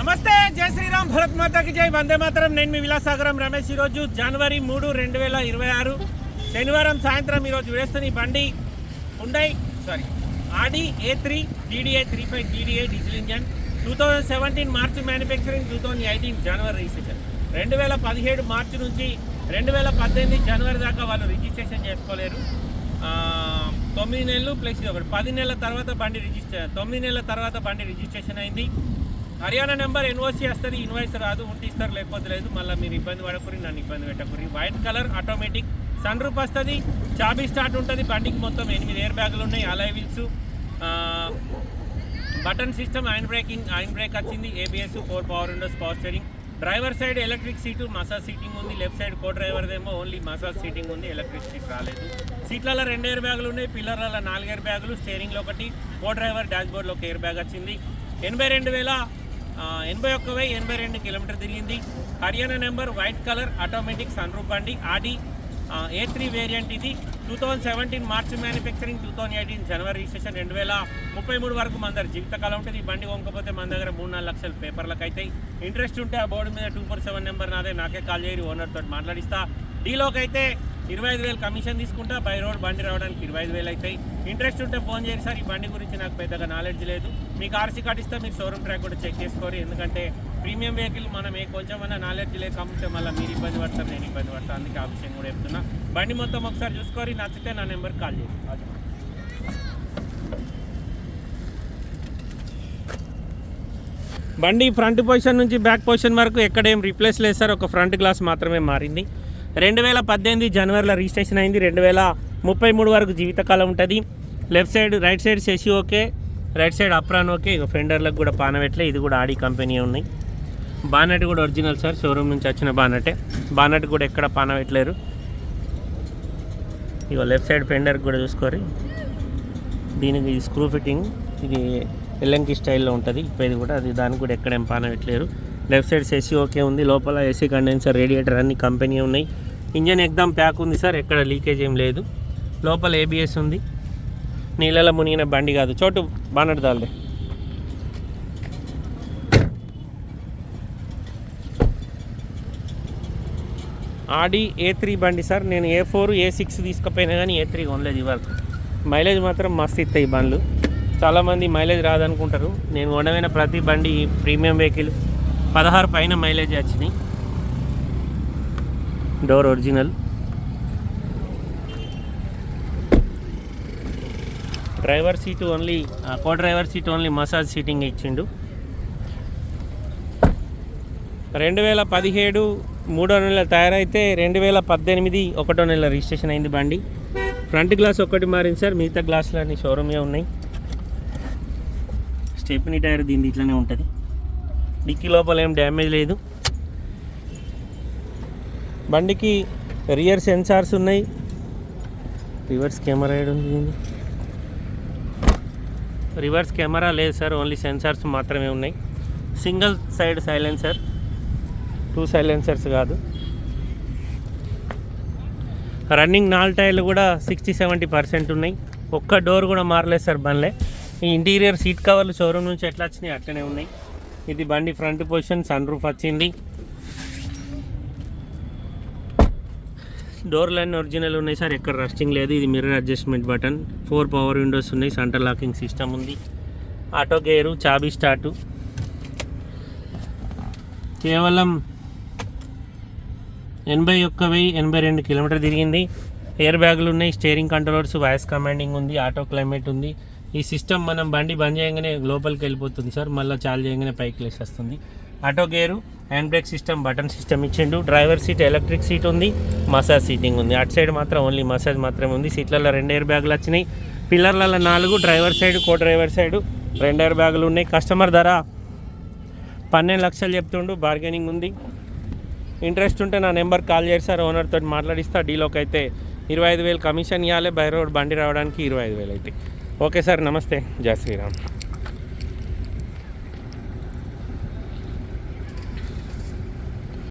నమస్తే జై శ్రీరామ్ భరత్ మాతాకి జై. వందే మాతరం. నేను మీ విలాసాగరం రమేష్. ఈరోజు జనవరి మూడు రెండు వేల ఇరవై ఆరు. శనివారం సాయంత్రం ఈరోజు వేస్తున్న ఈ బండి Hyundai sorry Audi A three TDA three five TDA diesel engine two thousand seventeen March manufacturing two thousand eighteen January registration రెండు వేల పదిహేడు మార్చి నుంచి రెండు వేల పద్దెనిమిది జనవరి దాకా వాళ్ళు రిజిస్ట్రేషన్ చేసుకోలేరు. తొమ్మిది నెలలు ప్లస్ ఒకటి. పది నెలల తర్వాత బండి రిజిస్టర్ తొమ్మిది నెలల తర్వాత బండి రిజిస్ట్రేషన్ అయింది. హర్యానా నెంబర్ ఎన్ఓసి వస్తుంది ఇన్వాయిస్ రాదు ఉంటిస్తారు లేకపోతే లేదు. మళ్ళీ మీరు ఇబ్బంది పడకూరి నన్ను ఇబ్బంది పెట్టకూరి white colour automatic sun roof వస్తుంది చాబీ స్టార్ట్ ఉంటుంది బండికి మొత్తం ఎనిమిది ఎయిర్ బ్యాగులు ఉన్నాయి alloy wheels button system hand braking hand brake వచ్చింది ABS four power windows power steering driver side electric seat massage seating ఉంది. లెఫ్ట్ సైడ్ కో డ్రైవర్దేమో ఓన్లీ మసాజ్ సీటింగ్ ఉంది ఎలక్ట్రిక్ సీట్ రాలేదు. సీట్లలో రెండు ఎయిర్ బ్యాగులు ఉన్నాయి పిల్లర్లలో నాలుగు ఎయిర్ బ్యాగులు స్టీరింగ్లో ఒకటి కో డ్రైవర్ డాష్ బోర్డ్లో ఒక ఎయిర్ బ్యాగ్ వచ్చింది. ఎనభై రెండు వేల ఎనభై ఒక్క వెయ్యి ఎనభై రెండు కిలోమీటర్ తిరిగింది. Haryana number white colour automatic sun roof బండి ఆడి ఏ త్రీ వేరియంట్ ఇది. Two thousand seventeen March manufacturing two thousand eighteen January registration రెండు వేల ముప్పై మూడు వరకు మన దగ్గర జీవితకాలం ఉంటుంది. ఈ బండి కొనుక్కపోతే మన దగ్గర మూడు నాలుగు లక్షల పేపర్లకు అయితే ఇంట్రెస్ట్ ఉంటే ఆ బోర్డు మీద టూ ఫోర్ సెవెన్ నెంబర్ నాదే. నాకే కాల్ చేయరు ఓనర్తో మాట్లాడిస్తా. డీలోకి అయితే ఇరవై ఐదు వేలు కమిషన్ తీసుకుంటా బై రోడ్ బండి రావడానికి ఇరవై ఐదు వేలు అవుతాయి ఇంట్రెస్ట్ ఉంటే ఫోన్ చేయండి సార్. ఈ బండి గురించి నాకు పెద్దగా నాలెడ్జ్ లేదు. మీకు ఆర్సీ కార్డు ఇస్తే మీరు షోరూమ్ ట్రాక్ కూడా చెక్ చేసుకోరు. ఎందుకంటే ప్రీమియం వెహికల్ మనం ఏ కొంచెమైనా నాలెడ్జ్ లేదు అమ్మితే మళ్ళీ మీరు ఇబ్బంది పడతారు నేను ఇబ్బంది పడతాను. అందుకే ఆ విషయం కూడా చెప్తున్నా. బండి మొత్తం ఒకసారి చూసుకొని నచ్చితే నా నెంబర్కి కాల్ చేయండి. బండి ఫ్రంట్ పొజిషన్ నుంచి బ్యాక్ పొజిషన్ వరకు ఎక్కడేం రీప్లేస్ లేదు సార్. ఒక ఫ్రంట్ గ్లాస్ మాత్రమే మారింది. రెండు వేల పద్దెనిమిది జనవరిలో రిజిస్ట్రేషన్ అయింది. రెండు వేల ముప్పై మూడు వరకు జీవితకాలం ఉంటుంది. Left side right side సెసి okay right side apron okay. ఇక ఫెండర్లకు కూడా పానవెట్లే ఇది కూడా ఆడి కంపెనీ ఉన్నాయి. బానట్ కూడా ఒరిజినల్ సార్. షోరూమ్ నుంచి వచ్చిన బానటే బానట్ కూడా ఎక్కడ పానవెట్లేరు ఇక లెఫ్ట్ సైడ్ ఫెండర్ కూడా చూసుకోరు దీనికి స్క్రూ ఫిట్టింగ్. ఇది ఎల్లంకి స్టైల్లో ఉంటుంది. ఇప్పుడు ఇది కూడా అది దానికి కూడా ఎక్కడ ఏం పానవెట్లేరు లెఫ్ట్ సైడ్ ఏసీ ఓకే ఉంది లోపల ఏసీ కండెన్సర్ రేడియేటర్ అన్ని కంపెనీ ఉన్నాయి. ఇంజన్ ఎగ్దాం ప్యాక్ ఉంది సార్ ఎక్కడ లీకేజ్ ఏం లేదు. లోపల ఏబిఎస్ ఉంది. నీళ్ళలో మునిగిన బండి కాదు. చోటు బానట్ దాల్దే. ఆడి ఏ త్రీ బండి సార్. నేను ఏ ఫోర్ ఏ సిక్స్ తీసుకుపోయినా కానీ ఏ త్రీ కొనలేదు ఇవరకు మైలేజ్ మాత్రం మస్తు ఇస్తాయి బండ్లు. చాలామంది మైలేజ్ రాదనుకుంటారు. నేను కొనమైన ప్రతి బండి ప్రీమియం వెహికల్. పదహారు పైన మైలేజ్ వచ్చినాయి. Door original driver seat only co driver seat only massage seating ఇచ్చిండు. రెండు వేల పదిహేడు మూడో నెల తయారైతే రెండు వేల పద్దెనిమిది ఒకటో నెల రిజిస్ట్రేషన్ అయింది బండి. ఫ్రంట్ గ్లాస్ ఒక్కటి మారింది సార్ మిగతా గ్లాసులు అన్ని షోరూమే ఉన్నాయి. స్టెప్నీ టైర్ దీని ఇట్లానే ఉంటుంది. డిక్కీ లోపల ఏం డ్యామేజ్ లేదు. బండికి రియర్ సెన్సార్స్ ఉన్నాయి. రివర్స్ కెమెరా ఉంది రివర్స్ కెమెరా లేదు సార్ ఓన్లీ సెన్సార్స్ మాత్రమే ఉన్నాయి. Single side silencer two silencers కాదు. రన్నింగ్ నాలుగు టైర్లు కూడా సిక్స్టీ సెవెంటీ పర్సెంట్ ఉన్నాయి. ఒక్క డోర్ కూడా మారలేదు సార్ బండ్లే. ఈ ఇంటీరియర్ సీట్ కవర్లు షోరూమ్ నుంచి ఎట్లా వచ్చినాయి అట్లనే ఉన్నాయి. ఇది బండి ఫ్రంట్ పొజిషన్ సన్ రూఫ్ వచ్చింది. డోర్లు అన్నీ ఒరిజినల్ ఉన్నాయి సార్ ఎక్కడ రస్టింగ్ లేదు. ఇది mirror adjustment button. Four power windows ఉన్నాయి సెంటర్ లాకింగ్ సిస్టమ్ ఉంది. ఆటో గేరు చాబీ స్టార్టు. కేవలం ఎనభై ఒక్క వెయ్యి ఎనభై రెండు కిలోమీటర్ తిరిగింది. ఎయిర్ బ్యాగులు ఉన్నాయి స్టీరింగ్ కంట్రోలర్స్ వాయిస్ కమాండింగ్ ఉంది ఆటో క్లైమేట్ ఉంది. ఈ సిస్టమ్ మనం బండి బంద్ చేయగానే లోపలికి వెళ్ళిపోతుంది సార్. మళ్ళీ చాలు చేయగానే పైకి లేచేస్తుంది auto gear hand brake system button system ఇచ్చిండు. డ్రైవర్ సీట్ ఎలక్ట్రిక్ సీట్ ఉంది. మసాజ్ సీటింగ్ ఉంది. అటు సైడ్ మాత్రం ఓన్లీ మసాజ్ మాత్రమే ఉంది. సీట్లలో రెండు ఎయిర్ బ్యాగులు వచ్చినాయి. పిల్లర్లలో నాలుగు driver side co driver side రెండు ఎయిర్ బ్యాగులు ఉన్నాయి. కస్టమర్ ధర పన్నెండు లక్షలు చెప్తుండు. బార్గెనింగ్ ఉంది. ఇంట్రెస్ట్ ఉంటే నా నెంబర్ కాల్ చేసి సార్. ఓనర్తో మాట్లాడిస్తా. డీలోకి అయితే ఇరవై ఐదు వేలు కమిషన్ ఇవ్వాలి బై రోడ్ బండి రావడానికి ఇరవై ఐదు వేలు అయితే. ఓకే సార్ నమస్తే జై శ్రీరామ్